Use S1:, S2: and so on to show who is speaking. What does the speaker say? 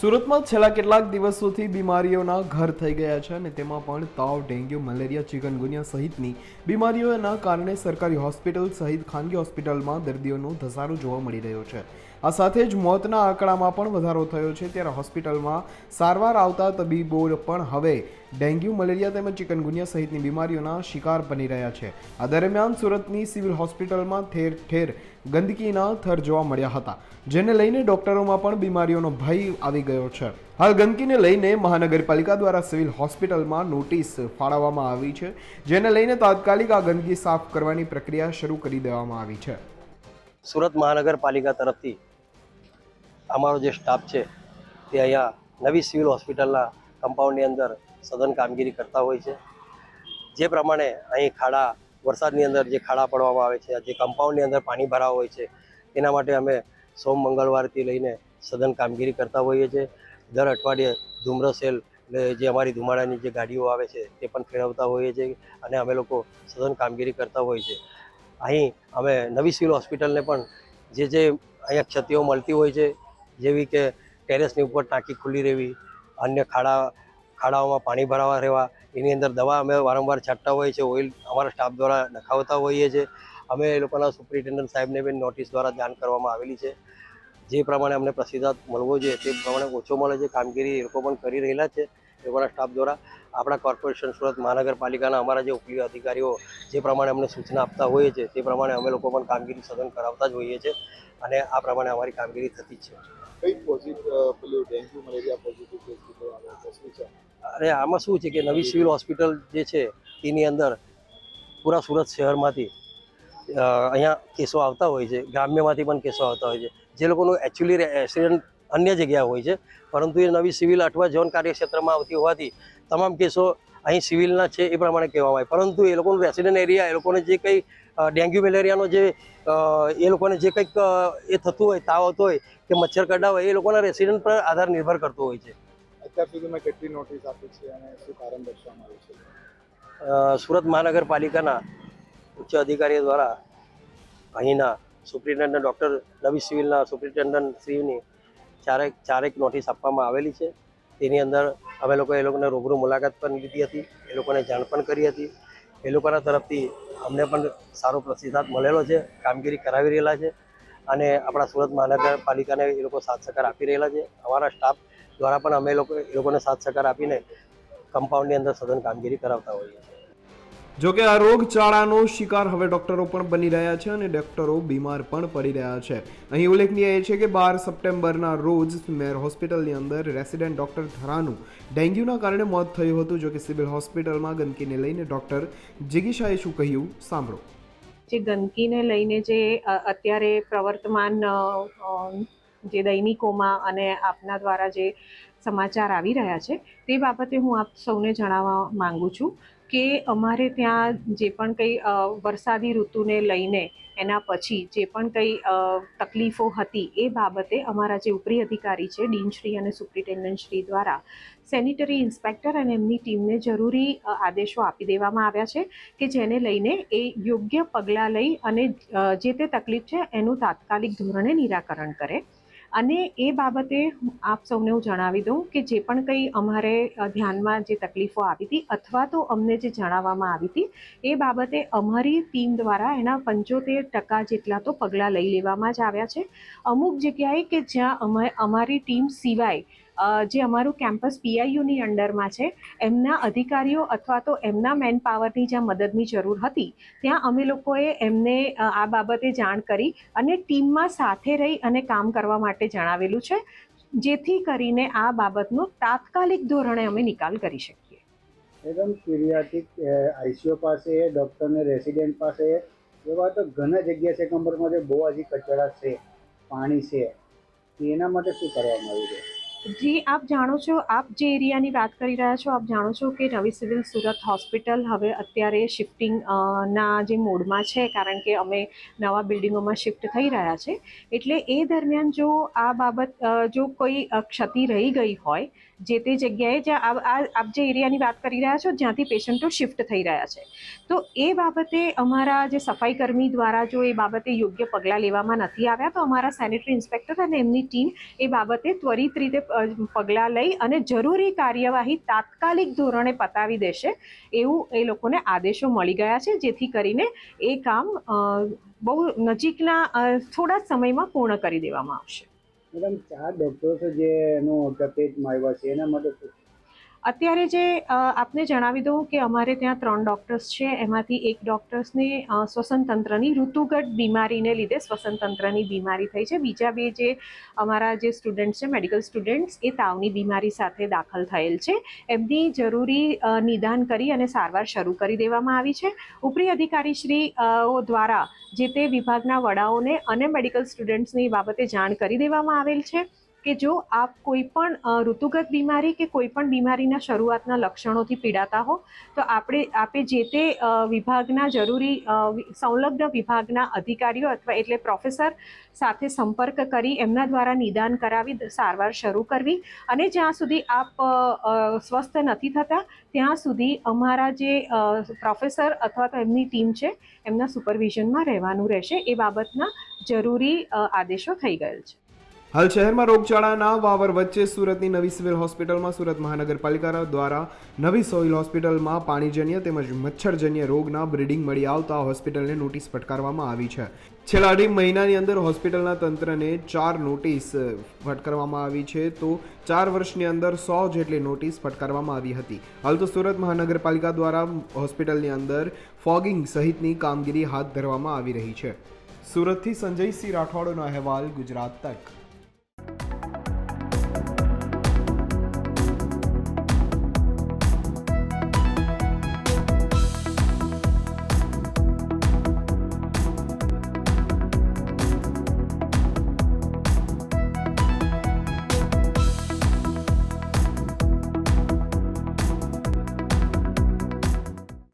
S1: સુરતમાં છેલ્લા કેટલાક દિવસોથી બીમારીઓના ઘર થઈ ગયા છે અને તેમાં પણ તાવ, ડેન્ગ્યુ, મલેરિયા, ચિકનગુનિયા સહિતની બીમારીઓના કારણે સરકારી હોસ્પિટલ સહિત ખાનગી હોસ્પિટલમાં દર્દીઓનો ધસારો જોવા મળી રહ્યો છે. આ સાથે જ મોતના આંકડામાં પણ વધારો થયો છે. ત્યારે હોસ્પિટલમાં સારવાર આવતા તબીબો પણ હવે ડેન્ગ્યુ, મલેરિયા તેમજ ચિકનગુનિયા સહિતની બીમારીઓના શિકાર બની રહ્યા છે. આ દરમિયાન સુરતની સિવિલ હોસ્પિટલમાં ઠેર ઠેર ગંદકીના થર જોવા મળ્યા હતા, જેને લઈને ડોક્ટરોમાં પણ બીમારીઓનો ભય આવી ગયો છે. હાલ ગંદકીને લઈને મહાનગરપાલિકા દ્વારા સિવિલ હોસ્પિટલમાં નોટિસ ફાળવવામાં આવી છે, જેને લઈને તાત્કાલિક આ ગંદકી સાફ કરવાની પ્રક્રિયા શરૂ કરી દેવામાં આવી છે.
S2: સુરત મહાનગરપાલિકા તરફથી અમારો જે સ્ટાફ છે તે અહીંયા નવી સિવિલ હોસ્પિટલના કમ્પાઉન્ડની અંદર સઘન કામગીરી કરતા હોય છે. જે પ્રમાણે અહીં ખાડા, વરસાદની અંદર જે ખાડા પડવામાં આવે છે, જે કમ્પાઉન્ડની અંદર પાણી ભરાવા હોય છે, એના માટે અમે સોમ મંગળવારથી લઈને સઘન કામગીરી કરતા હોઈએ છીએ. દર અઠવાડિયે ધૂમ્ર સેલ જે અમારી ધુમાડાની જે ગાડીઓ આવે છે, તે પણ ફેરવતા હોઈએ છીએ અને અમે લોકો સઘન કામગીરી કરતા હોઈએ છીએ. અહીં અમે નવી સિવિલ હોસ્પિટલને પણ જે જે અહીંયા ક્ષતિઓ મળતી હોય છે જેવી કે ટેરેસની ઉપર ટાંકી ખુલ્લી રહેવી, અન્ય ખાડા, ખાડાઓમાં પાણી ભરાવા રહેવા, એની અંદર દવા અમે વારંવાર છાંટતા હોઈએ છીએ, ઓઇલ અમારા સ્ટાફ દ્વારા નખાવતા હોઈએ છીએ. અમે એ લોકોના સુપ્રિન્ટેન્ડન્ટ સાહેબને બી નોટિસ દ્વારા જાણ કરવામાં આવેલી છે. જે પ્રમાણે અમને પ્રતિસાદ મળવો જોઈએ, તે પ્રમાણે ઓછો મળે છે. કામગીરી એ લોકો પણ કરી રહેલા છે, એ લોકોના સ્ટાફ દ્વારા. આપણા કોર્પોરેશન સુરત મહાનગરપાલિકાના અમારા જે ઉપલી અધિકારીઓ જે પ્રમાણે અમને સૂચના આપતા હોઈએ છીએ, તે પ્રમાણે અમે લોકો પણ કામગીરી સઘન કરાવતા જ હોઈએ છીએ અને આ પ્રમાણે અમારી કામગીરી થતી જ છે. અરે, આમાં શું છે કે નવી સિવિલ હોસ્પિટલ જે છે, તેની અંદર પૂરા સુરત શહેરમાંથી અહીંયા કેસો આવતા હોય છે, ગ્રામ્યમાંથી પણ કેસો આવતા હોય છે. જે લોકોનું એકચ્યુઅલી એક્સિડન્ટ અન્ય જગ્યા હોય છે, પરંતુ એ નવી સિવિલ અથવા ઝોન કાર્યક્ષેત્રમાં આવતી હોવાથી તમામ કેસો અહીં સિવિલના છે એ પ્રમાણે કહેવામાં આવે. પરંતુ એ લોકોનું રેસિડન્ટ એરિયા એ લોકોને જે કંઈ ડેન્ગ્યુ મેલેરિયાનો જે એ લોકોને જે કંઈક એ થતું હોય તાવ આવતો હોય કે મચ્છર કડા હોય એ લોકોના રેસિડન્ટ પર આધાર નિર્ભર કરતો હોય છે.
S3: અત્યાર સુધીમાં કેટલી નોટિસ આપી છે અને શું કારણ દર્શાવવામાં આવ્યું છે?
S2: સુરત મહાનગરપાલિકાના ઉચ્ચ અધિકારીઓ દ્વારા અહીંના સુપ્રિન્ટેન્ડન્ટ ડૉક્ટર નવી સિવિલના સુપ્રિન્ટેન્ડન્ટ શ્રીની ચારેક ચારેક નોટિસ આપવામાં આવેલી છે. તેની અંદર અમે લોકો એ લોકોને રૂબરૂ મુલાકાત પણ લીધી હતી, એ લોકોને જાણ પણ કરી હતી. એ લોકોના તરફથી અમને પણ સારો પ્રતિસાદ મળેલો છે, કામગીરી કરાવી રહેલા છે અને આપણા સુરત મહાનગરપાલિકાને એ લોકો સાથ સહકાર આપી રહેલા છે. અમારા સ્ટાફ દ્વારા પણ અમે લોકો એ લોકોને સાથ સહકાર આપીને કમ્પાઉન્ડની અંદર સઘન કામગીરી કરાવતા હોઈએ છીએ.
S1: જોકે આ રોગચાળાનો શિકાર હવે ડોક્ટરો પણ બની રહ્યા છે અને ડોક્ટરો બીમાર પણ પડી રહ્યા છે. અહીં ઉલ્લેખનીય એ છે કે બાર સપ્ટેમ્બરના રોજ મેર હોસ્પિટલની અંદર રેસિડેન્ટ ડોક્ટર ધરાનું ડેન્ગ્યુના કારણે મોત થયું હતું જોકે સિવિલ હોસ્પિટલમાં ગંદકીને લઈને ડોક્ટર જિગીશાએ શું કહ્યું, સાંભળો.
S4: જે ગંદકીને લઈને જે અત્યારે પ્રવર્તમાન જે દૈનિકોમાં અને આપના દ્વારા જે સમાચાર આવી રહ્યા છે, તે બાબતે હું આપ સૌને જણાવવા માંગુ છું. કે અમારે ત્યાં જે પણ કંઈ વરસાદી ઋતુને લઈને એના પછી જે પણ કંઈ તકલીફો હતી એ બાબતે અમારા જે ઉપરી અધિકારી છે, ડીનશ્રી અને સુપ્રિન્ટેન્ડન્ટ શ્રી દ્વારા સેનિટરી ઇન્સ્પેક્ટર અને એમની ટીમને જરૂરી આદેશો આપી દેવામાં આવ્યા છે કે જેને લઈને એ યોગ્ય પગલાં લઈ અને જે તે તકલીફ છે એનું તાત્કાલિક ધોરણે નિરાકરણ કરે. અને એ બાબતે આપ સૌને હું જણાવી દઉં કે જે પણ કંઈ અમારે ધ્યાનમાં જે તકલીફો આવી હતી અથવા તો અમને જે જણાવવામાં આવી હતી એ બાબતે અમારી ટીમ દ્વારા એના પંચોતેર ટકા જેટલા તો પગલાં લઈ લેવામાં જ આવ્યા છે. અમુક જગ્યાએ કે જ્યાં અમે, અમારી ટીમ સિવાય જે અમારું કેમ્પસ પીઆઈયુની અંડરમાં છે, એમના અધિકારીઓ અથવા તો એમના મેન પાવરની જ્યાં મદદની જરૂર હતી, ત્યાં અમે લોકોએ એમને આ બાબતે જાણ કરી અને ટીમમાં સાથે રહી અને કામ કરવા માટે જણાવેલું છે, જેથી કરીને આ બાબતનો તાત્કાલિક ધોરણે અમે નિકાલ કરી શકીએ.
S5: એકદમ પીરિયાટિક આઈસીઓ પાસે, ડૉક્ટરને રેસિડેન્ટ પાસે, એવા તો ઘણા જગ્યા છે કંપરમાં જે બહુ હજી કચરા છે, પાણી છે એના માટે શું કરવામાં આવ્યું છે?
S4: જી, આપ જાણો છો, આપ જે એરિયાની વાત કરી રહ્યા છો, આપ જાણો છો કે નવી સિવિલ સુરત હોસ્પિટલ હવે અત્યારે શિફ્ટિંગ ના જે મોડમાં છે, કારણ કે અમે નવા બિલ્ડિંગોમાં શિફ્ટ થઈ રહ્યા છે. એટલે એ દરમિયાન જો આ બાબત જો કોઈ ક્ષતિ રહી ગઈ હોય જે તે જગ્યાએ જ્યાં આ આપ જે એરિયાની વાત કરી રહ્યા છો, જ્યાંથી પેશન્ટો શિફ્ટ થઈ રહ્યા છે. તો એ બાબતે અમારા જે સફાઈ કર્મી દ્વારા જો એ બાબતે યોગ્ય પગલાં લેવામાં નથી આવ્યા, તો અમારા સેનેટરી ઇન્સ્પેક્ટર અને એમની ટીમ એ બાબતે ત્વરિત રીતે પગલાં લઈ અને જરૂરી કાર્યવાહી તાત્કાલિક ધોરણે પતાવી દેશે એવું એ લોકોને આદેશો મળી ગયા છે, જેથી કરીને એ કામ બહુ નજીકના થોડા સમયમાં પૂર્ણ કરી દેવામાં આવશે.
S5: મેડમ ચાર ડૉક્ટર્સ જે એનું તપેટમાં આવ્યા છે એના માટે
S4: અત્યારે જે આપને જણાવી દઉં કે અમારે ત્યાં ત્રણ ડૉક્ટર્સ છે. એમાંથી એક ડૉક્ટર્સને અ, શ્વસન તંત્રની ઋતુગત બીમારીને લીધે શ્વસન તંત્રની બીમારી થઈ છે. બીજા બે જે અમારા જે સ્ટુડન્ટ્સ છે મેડિકલ સ્ટુડન્ટ્સ એ તાવની બીમારી સાથે દાખલ થયેલ છે. એમની જરૂરી નિદાન કરી અને સારવાર શરૂ કરી દેવામાં આવી છે. ઉપરી અધિકારીશ્રી શ્રી ઓ દ્વારા જે તે વિભાગના વડાઓને અને મેડિકલ સ્ટુડન્ટ્સની બાબતે જાણ કરી દેવામાં આવેલ છે. કે જો આપ કોઈ પણ ઋતુગત બીમારી કે કોઈ પણ બીમારીના શરૂઆતના લક્ષણોથી પીડાતા હો, તો આપણે, આપે જે તે વિભાગના જરૂરી સંલગ્ન વિભાગના અધિકારીઓ અથવા એટલે પ્રોફેસર સાથે સંપર્ક કરી એમના દ્વારા નિદાન કરાવી સારવાર શરૂ કરવી અને જ્યાં સુધી આપ સ્વસ્થ નથી થતા, ત્યાં સુધી અમારા જે પ્રોફેસર અથવા તો એમની ટીમ છે, એમના સુપરવિઝનમાં રહેવાનું રહેશે. એ બાબતના જરૂરી આદેશો થઈ ગયેલ છે.
S1: હાલ શહેરમાં રોગચાળાના વાવર વચ્ચે સુરતની નવી સિવિલ હોસ્પિટલમાં સુરત મહાનગરપાલિકા દ્વારા નવી સોઇલ હોસ્પિટલમાં પાણીજન્ય તેમજ મચ્છરજન્ય રોગના બ્રીડિંગ મળી આવતા હોસ્પિટલને નોટિસ ફટકારવામાં આવી છે. છેલ્લા અઢી મહિનાની અંદર હોસ્પિટલના તંત્રને ચાર નોટિસ ફટકારવામાં આવી છે તો ચાર વર્ષની અંદર સો જેટલી નોટિસ ફટકારવામાં આવી હતી. હાલ તો સુરત મહાનગરપાલિકા દ્વારા હોસ્પિટલની અંદર ફોગિંગ સહિતની કામગીરી હાથ ધરવામાં આવી રહી છે. સુરતથી સંજયસિંહ રાઠોડનો અહેવાલ ગુજરાત તક.